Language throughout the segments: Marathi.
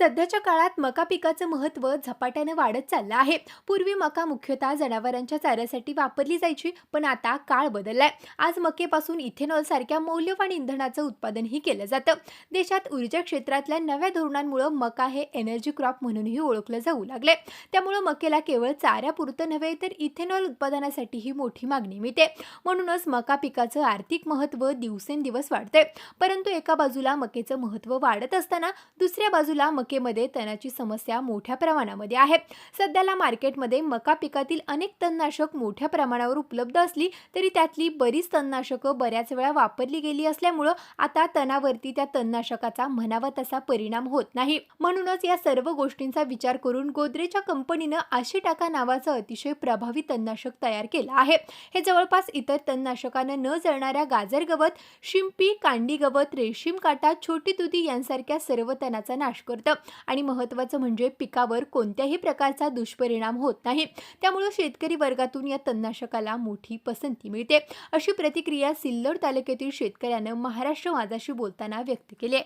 सध्याच्या काळात मका पिकाचं महत्त्व झपाट्याने वाढत चाललं आहे. पूर्वी मका मुख्यतः जनावरांच्या चाऱ्यासाठी वापरली जायची पण आता काळ बदललाय. आज मकेपासून इथेनॉल सारख्या मौल्यवान इंधनाचं उत्पादनही केलं जातं. देशात ऊर्जा क्षेत्रातल्या नव्या धोरणांमुळे मका हे एनर्जी क्रॉप म्हणूनही ओळखलं जाऊ लागले त्यामुळे मकेला केवळ चाऱ्यापुरतं नव्हे तर इथेनॉल उत्पादनासाठीही मोठी मागणी मिळते. म्हणूनच मका पिकाचं आर्थिक महत्त्व दिवसेंदिवस वाढतंय. परंतु एका बाजूला मकेचं महत्त्व वाढत असताना दुसऱ्या बाजूला मकेमध्ये तणाची समस्या मोठ्या प्रमाणामध्ये आहे. सध्याला मार्केटमध्ये मका पिकातील अनेक तणनाशक मोठ्या प्रमाणावर उपलब्ध असली तरी त्यातली बरीच तणनाशकं बऱ्याच वेळा वापरली गेली असल्यामुळं आता तणावरती त्या तणनाशकाचा म्हणावा तसा परिणाम होत नाही. म्हणूनच या सर्व गोष्टींचा विचार करून गोदरेजच्या कंपनीनं आशिटाका नावाचं अतिशय प्रभावी तणनाशक तयार केलं आहे. हे जवळपास इतर तणनाशकानं न जळणाऱ्या गाजर गवत शिंपी कांडी गवत रेशीम काटा छोटी दुधी यांसारख्या सर्व तणाचा नाश करतं. आणि महत्त्वाचं म्हणजे पिकावर कोणत्याही प्रकारचा दुष्परिणाम होत नाही. त्यामुळं शेतकरी वर्गातून या तणनाशकाला मोठी पसंती मिळते. अशी प्रतिक्रिया सिल्लोड तालुक्यातील शेतकऱ्यानं महाराष्ट्र माझाशी बोलताना व्यक्त केली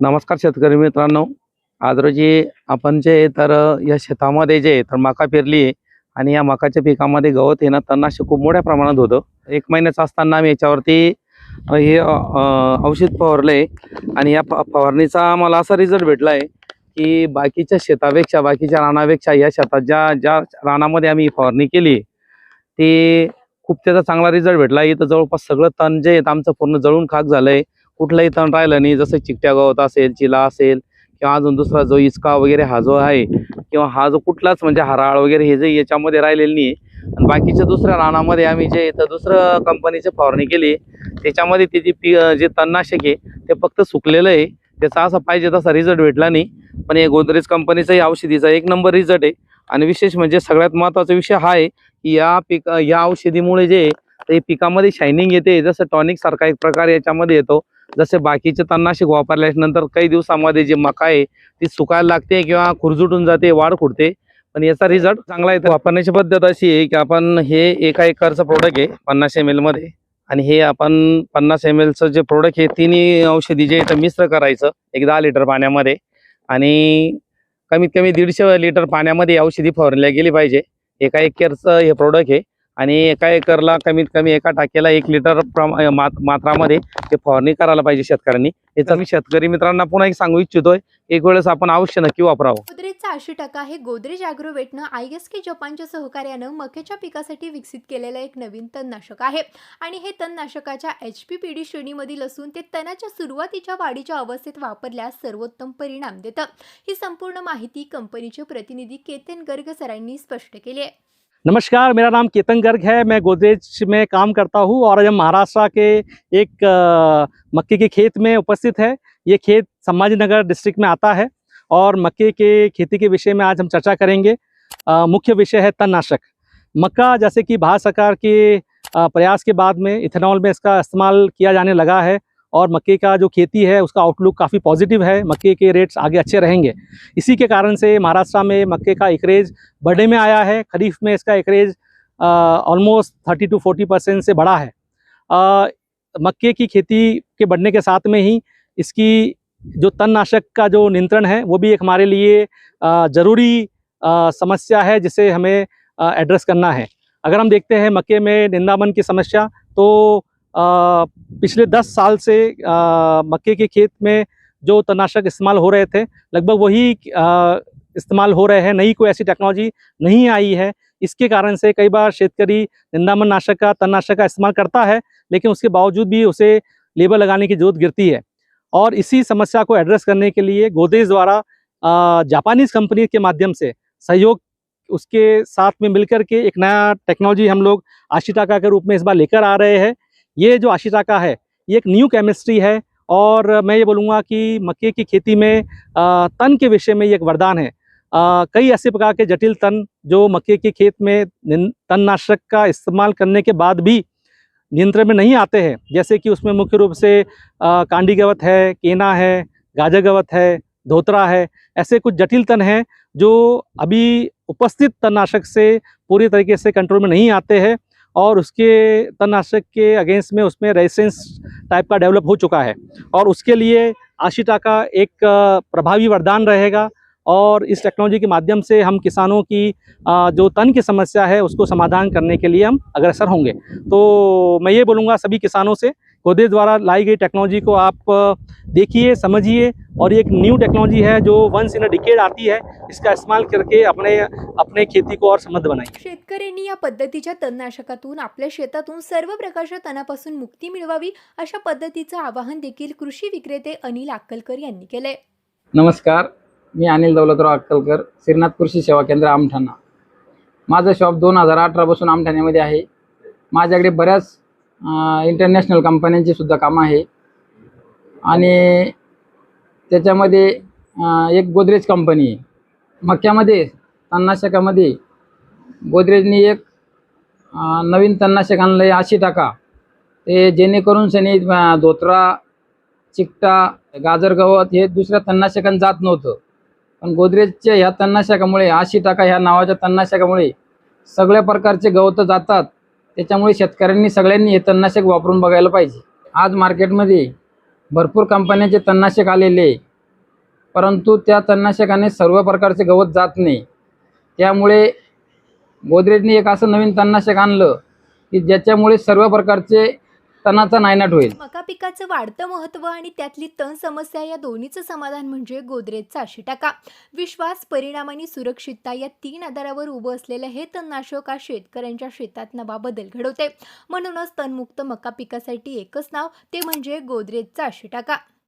नमस्कार शेतकरी मित्रांनो. आज रोजी आपण जे तर या शेतामध्ये जे तर मका पेरली आहे आणि या मकाच्या पिकामध्ये गवत येणं ना तणनाशक खूप मोठ्या प्रमाणात होतं. एक महिन्याचं असताना आम्ही याच्यावरती हे औषध फवारलं औषध आणि या फवारणीचा आम्हाला असा रिझल्ट भेटला आहे की बाकीच्या शेतापेक्षा बाकीच्या रानापेक्षा या शेतात ज्या ज्या रानामध्ये आम्ही फवारणी केली ते खूप त्याचा चांगला रिझल्ट भेटला. इथं जवळपास सगळं तण जे आहे आमचं पूर्ण जळून खाक झालंय. कुठलंही तण राहिलं नाही. जसं चिकट्या गवत असेल चिला असेल किंवा अजून दुसरा जो इचका वगैरे हा जो आहे किंवा हा जो कुठलाच म्हणजे हराळ वगैरे हे जे याच्यामध्ये राहिलेलं नाही. आणि बाकीच्या दुसऱ्या रानामध्ये आम्ही जे इथं दुसरं कंपनीची फवारणी केली त्याच्यामध्ये त्याची पी जे तणनाशक आहे ते फक्त सुकलेलं आहे. त्याचा असा पाहिजे तसा रिझल्ट भेटला नाही. पण हे गोदरेज कंपनीचाही औषधीचा एक नंबर रिझल्ट आहे. आणि विशेष म्हणजे सगळ्यात महत्त्वाचा विषय हा आहे की या पिक या औषधीमुळे जे ते पिकामध्ये शायनिंग येते. जसं टॉनिक सारखा एक प्रकार याच्यामध्ये येतो. जसे बाकीचे तणनाशक वापरल्यानंतर काही दिवसामध्ये जे मका आहे ती सुकायला लागते किंवा खुरजुटून जाते वाढ खुडते पण याचा रिझल्ट चांगला येतो वापरण्याची पद्धत अशी आहे की आपण हे एका एकरचं प्रोडक्ट आहे पन्नास एममध्ये. आणि हे आपण पन्नास एम एलचं जे प्रोडक्ट आहे तिन्ही औषधी जे इथं मिश्र करायचं एक दहा लिटर पाण्यामध्ये. आणि कमीत कमी दीडशे लिटर पाण्यामध्ये औषधी फवारल्या गेली पाहिजे. एका एकरचं हे प्रोडक्ट आहे आणि एका एकरला कमीत कमी एका टाक्याला एक लिटर मात्रामध्ये ते फवारणी करायला पाहिजे शेतकऱ्यांनी. याचा मी शेतकरी मित्रांना पुन्हा एक सांगू इच्छितोय. एक वेळेस आपण अवश्य नक्की वापरावं. गोदरेजचा आशी टक्का हे गोदरेज अॅग्रोवेटनं आय एस के जपानच्या सहकार्यानं मक्याच्या पिकासाठी विकसित केलेलं एक नवीन तणनाशक आहे. आणि हे तणनाशकाच्या एच पी पी डी श्रेणीमधील असून ते तणाच्या सुरुवातीच्या वाढीच्या अवस्थेत वापरल्यास सर्वोत्तम परिणाम देतं. ही संपूर्ण माहिती कंपनीचे प्रतिनिधी केतन गर्ग सरांनी स्पष्ट केली आहे. नमस्कार, मेरा नाम केतन गर्ग है। मैं गोदरेज में काम करता हूँ और आज हम महाराष्ट्र के एक मक्के के खेत में उपस्थित है। ये खेत संभाजी नगर डिस्ट्रिक्ट में आता है और मक्के के खेती के विषय में आज हम चर्चा करेंगे। मुख्य विषय है तणनाशक मक्का जैसे कि भारत सरकार के प्रयास के बाद में इथेनॉल में इसका इस्तेमाल किया जाने लगा है। और मक्के का जो खेती है उसका आउटलुक काफ़ी पॉजिटिव है। मक्के के रेट्स आगे अच्छे रहेंगे। इसी के कारण से महाराष्ट्र में मक्के का एकरेज बढ़ने में आया है। खरीफ में इसका acreage almost thirty to forty percent से बढ़ा है। अ, मक्के की खेती के बढ़ने के साथ में ही इसकी जो तननाशक का जो नियंत्रण है वो भी एक हमारे लिए ज़रूरी समस्या है जिसे हमें एड्रेस करना है। अगर हम देखते हैं मक्के में निंदामन की समस्या तो पिछले दस साल से मक्के के खेत में जो तनाशक इस्तेमाल हो रहे थे, लगभग वही इस्तेमाल हो रहे हैं। नई कोई ऐसी टेक्नोलॉजी नहीं आई है। इसके कारण से कई बार शेतकरी निंदामन नाशक का तणनाशक का इस्तेमाल करता है, लेकिन उसके बावजूद भी उसे लेबर लगाने की ज़रूरत गिरती है। और इसी समस्या को एड्रेस करने के लिए गोदेज द्वारा जापानीज कंपनी के माध्यम से सहयोग उसके साथ में मिलकर के एक नया टेक्नोलॉजी हम लोग आशिटाका के रूप में इस बार लेकर आ रहे हैं। ये जो आशिटाका है ये एक न्यू केमिस्ट्री है और मैं ये बोलूँगा कि मक्के की खेती में तन के विषय में ये एक वरदान है। अ, कई ऐसे प्रकार के जटिल तन जो मक्के के खेत में निन- तणनाशक का इस्तेमाल करने के बाद भी नियंत्रण में नहीं आते हैं जैसे कि उसमें मुख्य रूप से अ, कांडी गवत है केना है गाजर गवत है धोतरा है ऐसे कुछ जटिल तन हैं जो अभी उपस्थित तणनाशक से पूरी तरीके से कंट्रोल में नहीं आते हैं। और उसके तननाशक के अगेंस्ट में उसमें रेजिस्टेंस टाइप का डेवलप हो चुका है। और उसके लिए आशिटा का एक प्रभावी वरदान रहेगा और इस टेक्नोलॉजी के माध्यम से हम किसानों की जो तन की समस्या है उसको समाधान करने के लिए हम अग्रसर होंगे। तो मैं ये बोलूँगा सभी किसानों से गोदरेज द्वारा लाई गई टेक्नोलॉजी को आप देखिए समझिए और ये एक न्यू टेक्नोलॉजी है जो वंस इन अ डिकेड आती है इसका इस्तेमाल करके अपने अपने खेती को और समृद्ध बनाइए शेतकऱ्यांनी या पद्धतीच्या तणनाशकातून आपल्या शेतातून सर्व प्रकारच्या तणापासून मुक्ती मिळवावी अशा पद्धतीचं आवाहन देखील कृषी विक्रेते अनिल अक्कलकर यांनी केले नमस्कार मी अनिल दौलतराव अक्कलकर श्रीनाथ कृषी सेवा केंद्र आमठाणा. माझं शॉप दोन हजार अठरापासून आमठाण्यामध्ये आहे. माझ्याकडे बऱ्याच इंटरनॅशनल कंपन्यांची सुद्धा कामं आहे. आणि त्याच्यामध्ये एक गोदरेज कंपनी आहे. मक्यामध्ये तणनाशकामध्ये गोदरेजनी एक नवीन तणनाशक आणलं आहे अशी टाका. ते जेणेकरून सनी धोत्रा चिकटा गाजर गवत हे दुसऱ्या तणनाशकांत जात नव्हतं. पण गोदरेजच्या ह्या तणनाशकामुळे अशी टाका ह्या नावाच्या तणनाशकामुळे सगळ्या प्रकारचे गवत जातात. त्याच्यामुळे शेतकऱ्यांनी सगळ्यांनी हे तणनाशक वापरून बघायला पाहिजे. आज मार्केटमध्ये भरपूर कंपन्यांचे तणनाशक आलेले परंतु त्या तणनाशकाने सर्व प्रकारचे गवत जात नाही. त्यामुळे गोदरेजने एक असं नवीन तणनाशक आणलं की ज्याच्यामुळे सर्व प्रकारचे तणाचा नायनाट होईल. मका पिकाचं वाढतं महत्त्व आणि त्यातली तण समस्या या दोन्हीचं समाधान म्हणजे गोदरेजचा अशी टाका विश्वास परिणाम आणि सुरक्षितता या तीन आधारावर उभं असलेलं हे तणनाशक आज शेतकऱ्यांच्या शेतात नवा बदल घडवते. म्हणूनच तणमुक्त मका पिकासाठी एकच नाव ते म्हणजे गोदरेजचा अशी टाका